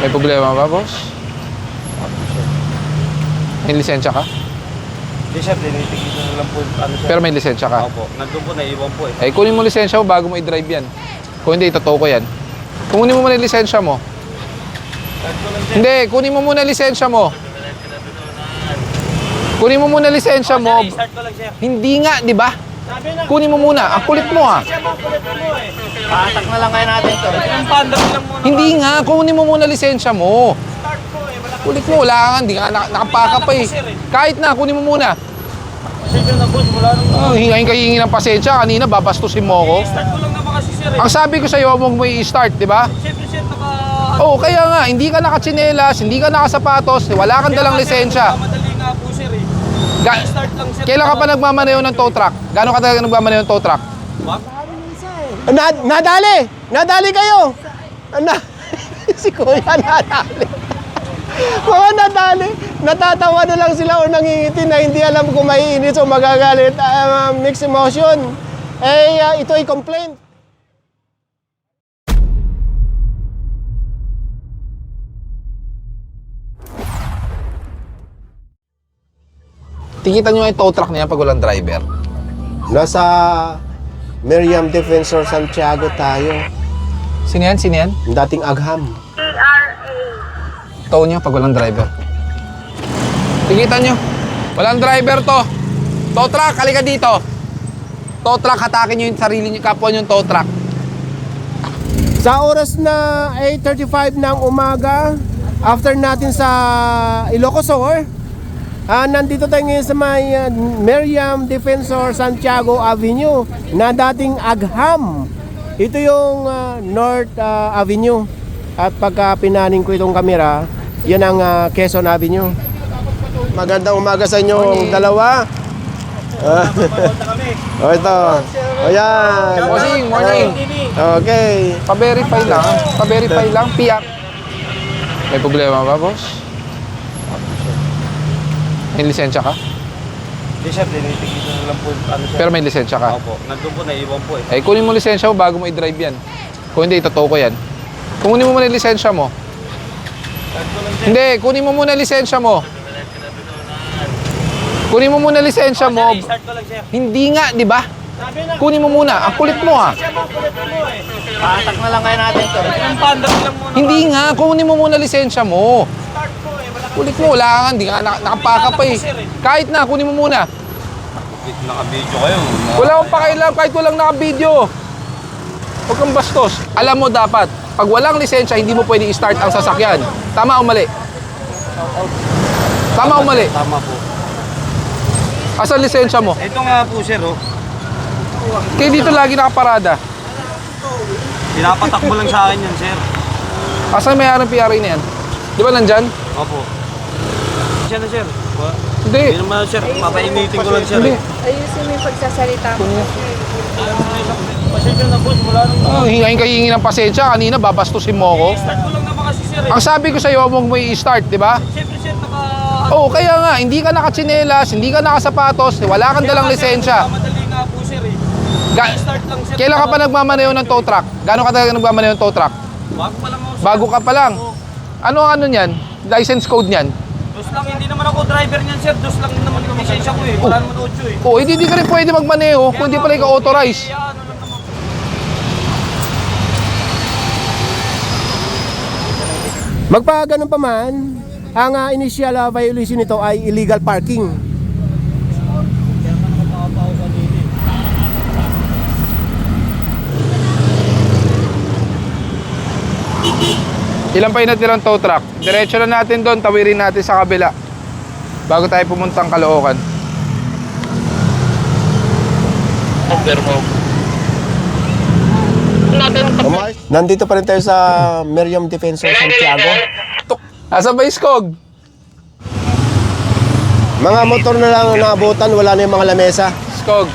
May problema ba, boss? May lisensya ka? Hindi sir, tinitigil na lang po ano sir. Pero may lisensya ka? Opo, nandun po naiwan po eh. Eh, kunin mo lisensya mo bago mo i-drive yan. Kung hindi, totoo ko yan. Kunin mo muna yung lisensya mo. Hindi, kunin mo muna yung lisensya mo. Kunin mo muna yung lisensya mo. Start ko lang sir. Hindi nga, di ba? Sabi na, Kunin mo muna. Ang kulit mo ah. mo kulit mo eh. Patak na lang kaya natin to. Muna. Hindi nga, kunin mo muna lisensya mo. Start ko eh, Kulit mo, wala ka, hindi ka na- nakapaka pa eh. Kahit na, kunin mo muna. Pasensya na boss, wala nang... Oh, hingayin ka hingi ng pasensya. Kanina, babastusin mo ako. Start ko lang naman kasi sir eh. Ang sabi ko sa'yo, huwag mo i-start, di ba? Siyempre sir, naka... Oo, kaya nga, hindi ka nakatsinelas, hindi ka nakasapatos, wala kang dalang lisensya. Madali nga po sir eh. Ga- Start lang sir. Kailan ka pa nagmamaneho ng tow truck? Gano'n ka talaga nagmamaneho ng tow truck? Na, nadali! Nadali kayo! Na, si Kuya nadali. Mga nadali. Natatawa na lang sila o nangingiti na hindi alam kung maiinit o magagalit. Ah, mixed emotion. Eh, ah, ito ay complaint. Tikitan nyo yung tow truck niya pag walang driver. Nasa Miriam Defensor Santiago tayo. Sino yan? Sino yan? Yung dating agham. Tow nyo pag walang driver. Tikitan nyo. Walang driver to. Tow truck, halika dito. Tow truck, hatakin nyo yung sarili nyo, kapwa nyo yung tow truck. Sa oras na 8.35 ng umaga, after natin sa Ilocosor, ah nandito tayo ngayon sa may ah, Miriam Defensor Santiago Avenue na dating Agham. Ito yung ah, North ah, Avenue. At pagka pinaning ko itong kamera, yan ang ah, Quezon Avenue. Magandang umaga sa inyong dalawa. Ah, kami. o ito. O yan. Morning, morning. Okay. Pa-verify lang. Pa-verify lang. Piyak. May problema ba, boss? May lisensya ka? Hindi sir, tinitigil na lang po ano sir. Pero may lisensya ka? Opo, nandun po naiwan po eh. Eh, kunin mo lisensya mo bago mo i-drive yan. Kung hindi, totoo ko yan. Kunin mo muna yung lisensya mo. Lang sir. Hindi, kunin mo muna yung lisensya mo. Kunin mo muna yung lisensya mo. Sir, ko lang sir. Hindi nga, di ba? Sabi na, Kunin mo muna. Ang kulit mo ah. siya mo kulit mo eh. Patak na lang kaya natin to. Yung pandang lang muna. Hindi nga, kunin mo muna lisensya mo. Start ko eh, wala Kulit mo, wala ka, hindi ka na- nakapaka pa eh. Kahit na, kunin mo muna. Naka-video kayo. Wala akong pakialam kahit walang naka-video. Huwag kang bastos. Alam mo dapat, pag walang lisensya, hindi mo pwede i-start ang sasakyan. Tama o mali? Tama o mali? Tama po. Asan lisensya mo? Ito nga po sir oh. Kaya dito lagi nakaparada. Pinapatakbo lang sa akin yan sir. Asan may harang PRA na yan? Di ba nandyan? Opo. Siya na sir. Wa- Hindi. Hindi naman sir, papainitin ko lang sir. Hindi. Ayusin mo yung pagsasalita mo. Pasensya na boss, wala nang... Oh, hingayin ka hingi ng pasensya. Kanina, babastusin mo ako. Start ko lang naman kasi sir eh. Ang sabi ko sa'yo, huwag mo i-start, di ba? Siyempre sir, naka... Oo, kaya nga, hindi ka nakatsinelas, hindi ka nakasapatos, wala kang dalang lisensya. Madali nga po sir eh. Ga- Start lang sir. Kailan ka pa nagmamaneho ng tow truck? Gano'n ka talaga nagmamaneho ng tow truck? Bago pa lang ako. Bago ka pa lang. Ano ano niyan? License code niyan? Dos lang, hindi naman ako driver niyan sir. Dos lang naman yung lisensya ko eh. Wala naman otso eh. Oo, hindi, hindi ka rin pwede magmaneho kung hindi pala ikaw authorize. Kaya ano lang naman. Magpa ganun pa man, ang ah, initial ah, violation nito ay illegal parking. Ilan pa yung natirang tow truck? Diretso na natin doon, tawirin natin sa kabila. Bago tayo pumuntang Caloocan. Nandito pa rin tayo sa Miriam Defensor Santiago. Asa ba iskog? Mga motor na lang ang naabutan, wala na yung mga lamesa. Skog.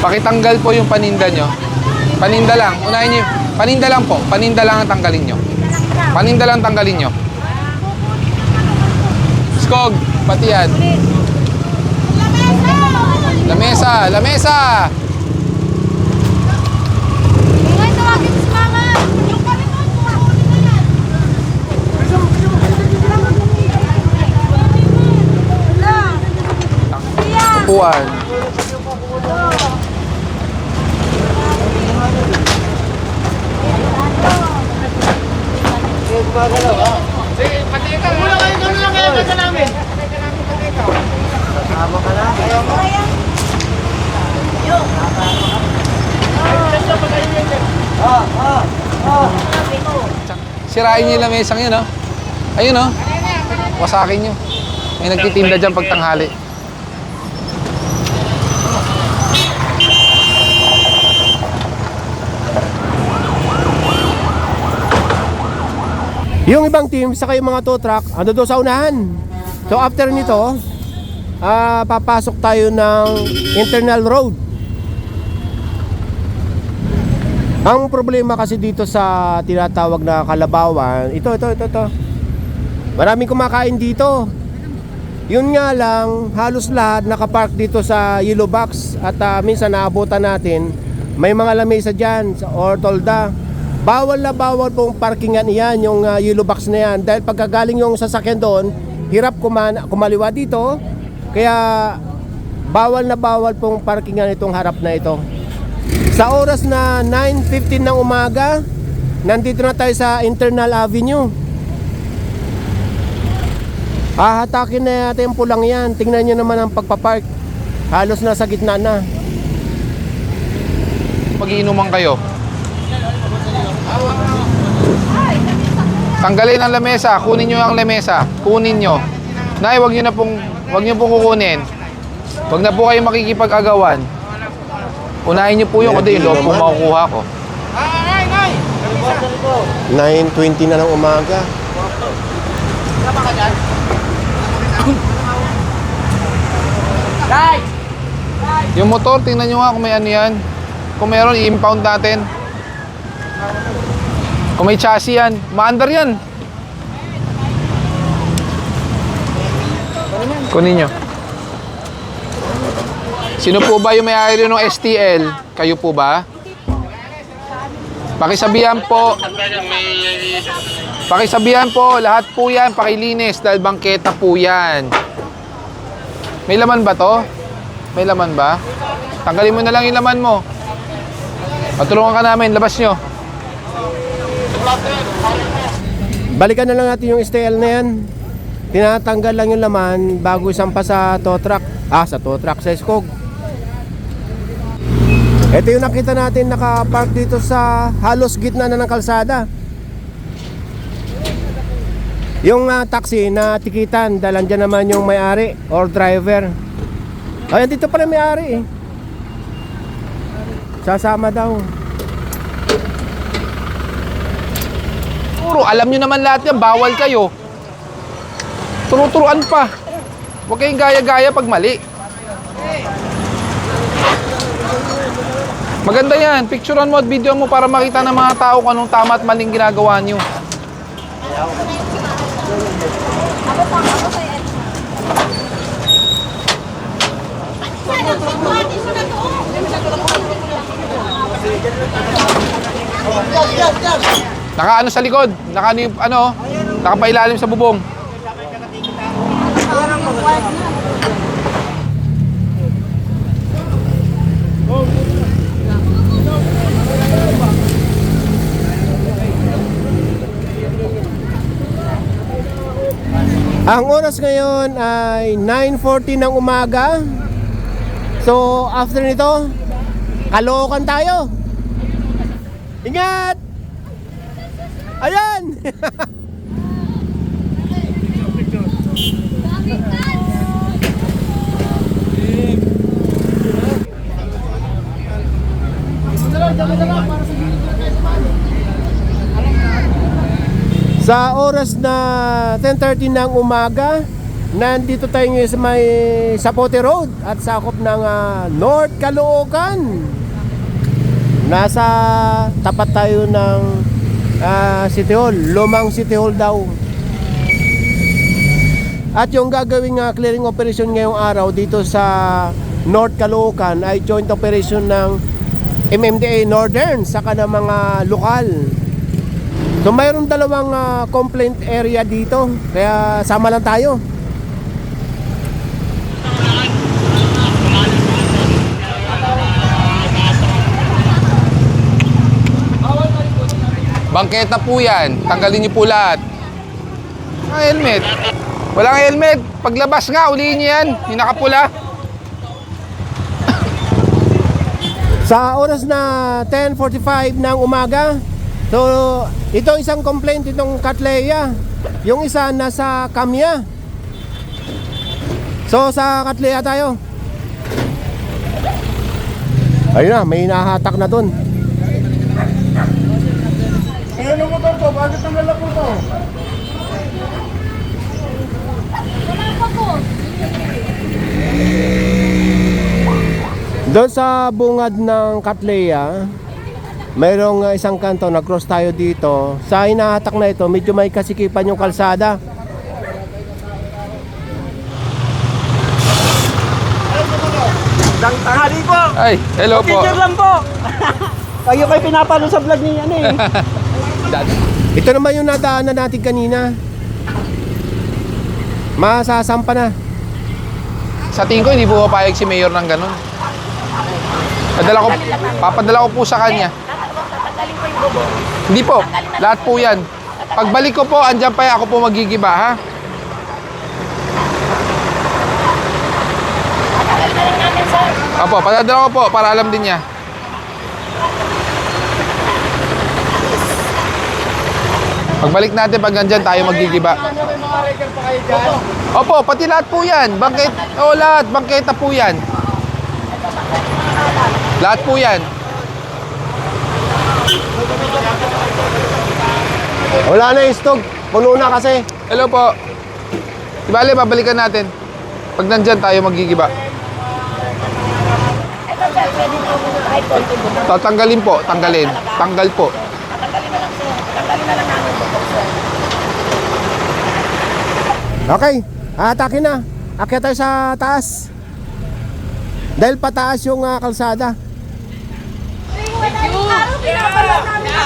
Pakitanggal po yung paninda nyo. Paninda lang. Unahin nyo. Paninda lang po. Paninda lang ang tanggalin nyo. Paninda lang tanggalin nyo. Skog, pati yan. Lamesa, lamesa! Puan. Ingay, tawagin si mama. Yung kami mo, upuan. Sirain niyo yung lamesang yun, oh. Ayun, oh. Wasakin niyo. May nagtitinda dyan pag Yung ibang team, saka yung mga tow truck, ando doon sa unahan. So after nito, ah papasok tayo ng internal road. Ang problema kasi dito sa tinatawag na Kalabawan, ito, ito, ito, ito. Maraming kumakain dito. Yun nga lang, halos lahat nakapark dito sa yellow box at ah, minsan naabutan natin, may mga lamesa dyan sa or tolda. Bawal na bawal pong parkingan iyan, yung ah, yellow box na yan. Dahil pagkagaling yung sasakyan doon, hirap kuman kumaliwa dito. Kaya bawal na bawal pong parkingan itong harap na ito. Sa oras na 9.15 ng umaga, nandito na tayo sa Internal Avenue. Hahatakin na natin yung pulang yan. Tingnan nyo naman ang pagpapark. Halos nasa gitna na. Magiinuman kayo. Tanggalin ang lamesa, kunin nyo ang lamesa, kunin nyo. Nay, wag nyo na pong, wag nyo pong kukunin. Wag na po kayo makikipag-agawan. Unahin nyo po yung kundi yung loob po makukuha ko. 9.20 na ng umaga. Yung motor, tingnan nyo nga kung may ano yan. Kung meron, i-impound natin. Kung may chassis yan, maandar yan. Kunin nyo. Sino po ba yung may-ari ng STL? Kayo po ba? Pakisabihan po. Pakisabihan po, lahat po yan, pakilinis dahil bangketa po yan. May laman ba to? May laman ba? Tanggalin mo na lang yung laman mo. Patulungan ka namin, labas nyo. Balikan na lang natin yung STL na yan. Tinatanggal lang yung laman bago isampa sa tow truck. Ah, sa tow truck, sa Skog. Ito yung nakita natin nakapark dito sa halos gitna na ng kalsada. Yung ah, taxi na tikitan, dahil andyan naman yung may-ari or driver. Ay, dito pala may-ari eh. Sasama daw. Puro, alam nyo naman lahat yan, bawal kayo. Turuturuan pa. Huwag kayong gaya-gaya pag mali. Maganda yan. Picturean mo at video mo para makita ng mga tao kung anong tama at maling ginagawa nyo. Nakaano sa likod? Nakaano yung ano? Nakapailalim sa bubong. Ang oras ngayon ay 9.40 ng umaga. So, after nito, kalookan tayo. Ingat! Sa oras na 10.30 ng umaga, nandito tayo ngayon sa may Sapote Road at sakop ng ah, North Caloocan. Nasa tapat tayo ng ah, City Hall, Lumang City Hall daw. At yung gagawing ah, clearing operation ngayong araw dito sa North Caloocan ay joint operation ng MMDA Northern saka ng mga lokal. So mayroong dalawang ah, complaint area dito. Kaya sama lang tayo. Bangketa po yan. Tanggalin niyo po lahat. Ang helmet. Walang helmet. Paglabas nga, ulihin niyo yan. Yung nakapula. Sa oras na 10.45 ng umaga, so ito isang complaint itong Katleya. Yung isa nasa Kamya. So sa Katleya tayo. Ayun na, may hinahatak na dun. Ano Bakit ang po to? Doon sa bungad ng Katleya, mayroong uh, isang kanto, nag-cross tayo dito. Sa hinahatak na ito, medyo may kasikipan yung kalsada. Dang tanghali po. Ay, hello po. Picture lang po. Kayo kayo pinapalo sa vlog ni ano eh. Ito naman yung nadaanan natin kanina. Masasampa na. Sa tingin ko, hindi po papayag si Mayor ng ganun. Padala ko, papadala ko po sa kanya. Hindi po, lahat po yan. Pagbalik ko po, andyan pa ako po magigiba, ha? Opo, padadala ko po, para alam din niya. Pagbalik natin, pag nandyan tayo magigiba. Opo, pati lahat po yan. Bangket, o lahat, bangketa po yan. Lahat po yan. Wala na yung stog. Puno na kasi. Hello po. Di bale, babalikan natin. Pag nandyan tayo magigiba. Tatanggalin po, tanggalin. Tanggal po. Okay, atakin na. Akyat tayo sa taas. Dahil pataas yung ah, kalsada.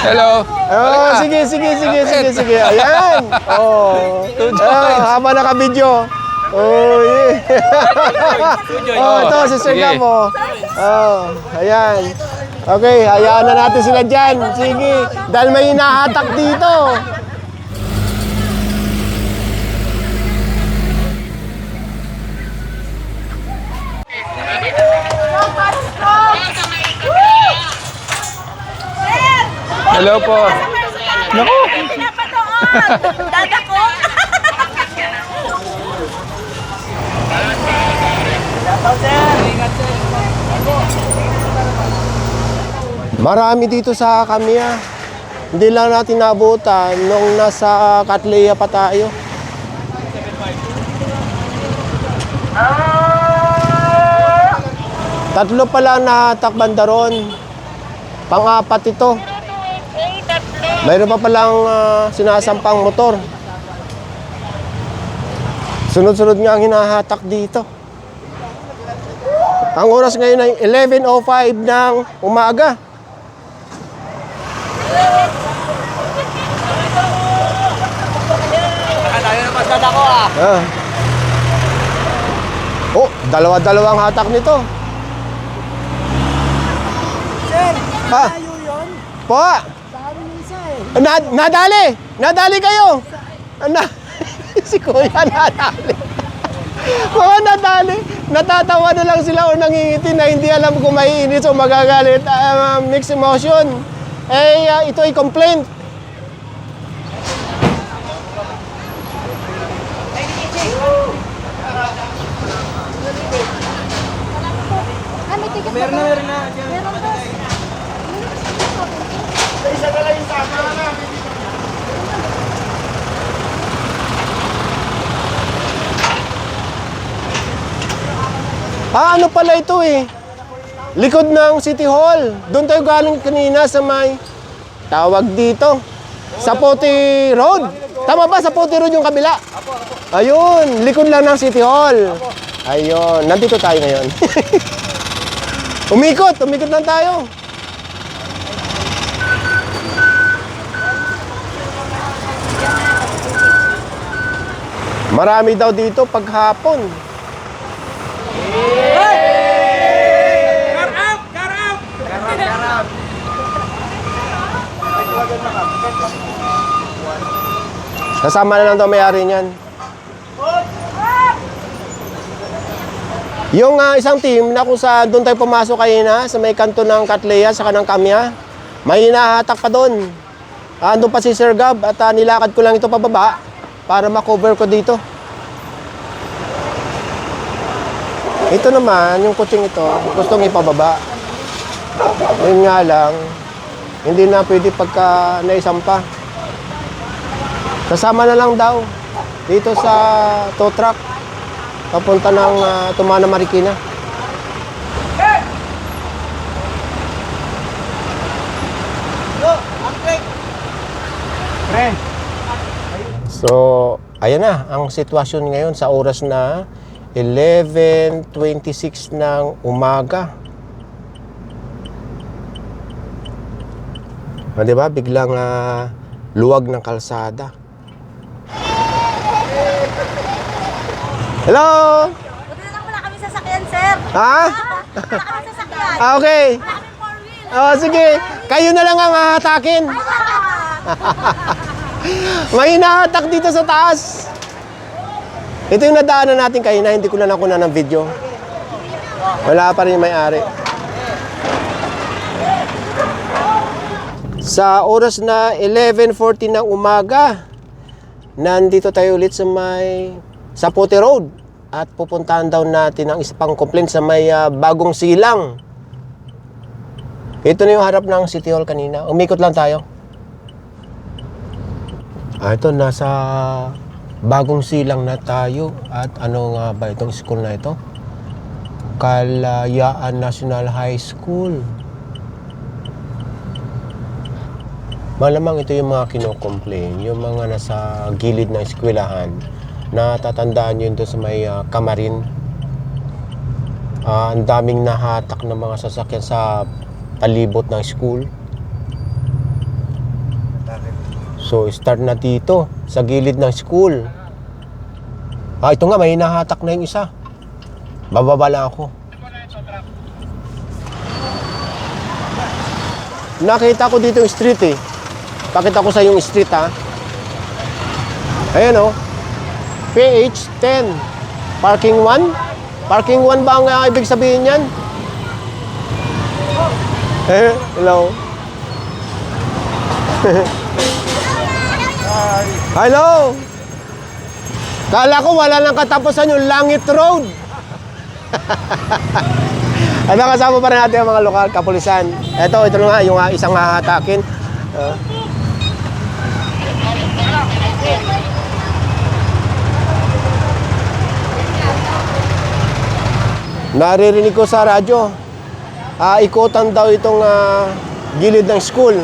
Hello. Oh, sige, sige, sige, sige, sige. Ayan. Oh. Tujoy. Ah, habang naka-video. Oh, yeah. oh, ito si Sir Sige. Gamo. Oh, ayan. Okay, hayaan na natin sila dyan. Sige, dahil may hinahatak dito. Hello po. Naku! Dada ko! Marami dito sa Kamiya. Hindi lang natin nabutan nung nasa Katleya pa tayo. Tatlo pala nahatak banda ron. Pang-apat ito. Mayroon pa palang ah, sinasampang motor. Sunod-sunod nga ang hinahatak dito. Ang oras ngayon ay 11.05 ng umaga. Tayo naman dada ko ah. Ah. Oh, dalawa-dalawang hatak nito. Sir, tayo yun. Po. Sabi ng isa eh. Na, nadali! Nadali kayo! Na, si Kuya nadali. Mga nadali. Natatawa na lang sila o nangingiti na hindi alam kung maiinit o magagalit. Ah, mixed emotion. Eh, ah, ito ay complaint. Meron na, meron na. Ah, ano pala ito eh? Likod ng City Hall. Doon tayo galing kanina sa may tawag dito. Sa Poti Road. Tama ba? Sa Poti Road yung kabila? Ayun, likod lang ng City Hall. Ayun, nandito tayo ngayon. umikot, umikot lang tayo. Marami daw dito paghapon. Kasama na lang daw may-ari niyan. Yung ah, isang team na kung sa doon tayo pumasok kanina sa may kanto ng Katleya sa kanang Kamya, may hinahatak pa doon. Ah, Andun pa si Sir Gab at ah, nilakad ko lang ito pababa para makover ko dito. Ito naman, yung kutsing ito, gustong ipababa. Yun nga lang, hindi na pwede pagka naisampa. Kasama na lang daw dito sa tow truck papunta ng uh, Tumana Marikina. So, ayan na ang sitwasyon ngayon sa oras na 11.26 ng umaga. O, di ba? Biglang ah, luwag ng kalsada. Hello? Buti na lang wala kami sasakyan, sir. Ha? Wala kami sasakyan. Ah, okay. Wala kami four wheel. Oh, sige. Kayo na lang ang hahatakin. May hinahatak dito sa taas. Ito yung nadaanan natin kanina, hindi ko na nakuna ng video. Wala pa rin may-ari. Sa oras na 11.40 ng umaga, nandito tayo ulit sa may Sapote Road. At pupuntahan daw natin ang isa pang complaint sa may ah, bagong silang. Ito na yung harap ng City Hall kanina. Umikot lang tayo. Ah, ito, nasa bagong silang na tayo. At ano nga ba itong school na ito? Kalayaan National High School. Malamang ito yung mga kinocomplain, yung mga nasa gilid ng eskwelahan na tatandaan yun doon sa may ah, kamarin. Ah, ang daming nahatak ng mga sasakyan sa palibot ng school. So, start na dito, sa gilid ng school. Ah, ito nga, may hinahatak na yung isa. Bababa lang ako. Nakita ko dito yung street eh. Pakita ko sa yung street ha. Ayan oh. PH10. Parking 1? Parking 1 ba ang ah, ibig sabihin yan? Eh, hello. Hello! Kala ko wala nang katapusan yung Langit Road. At nakasama pa rin natin ang mga lokal kapulisan. Ito, ito nga, yung ah, isang hahatakin. Ah. Naririnig ko sa radyo, ah, ikutan daw itong ah, gilid ng school.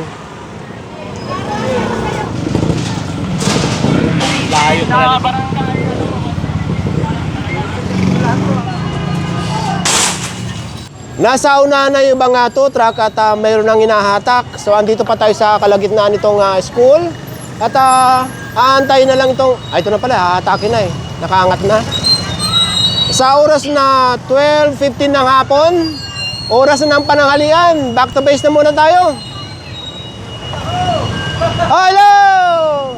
Nasa unahan na yung uh, tow truck at ah, mayroon nang hinahatak. So andito pa tayo sa kalagitnaan nitong ah, school. At uh, aantayin na lang itong... Ay, ito na pala, hahatakin na eh. Nakaangat na. Sa oras na 12.15 ng hapon, oras na ng pananghalian. Back to base na muna tayo. Hello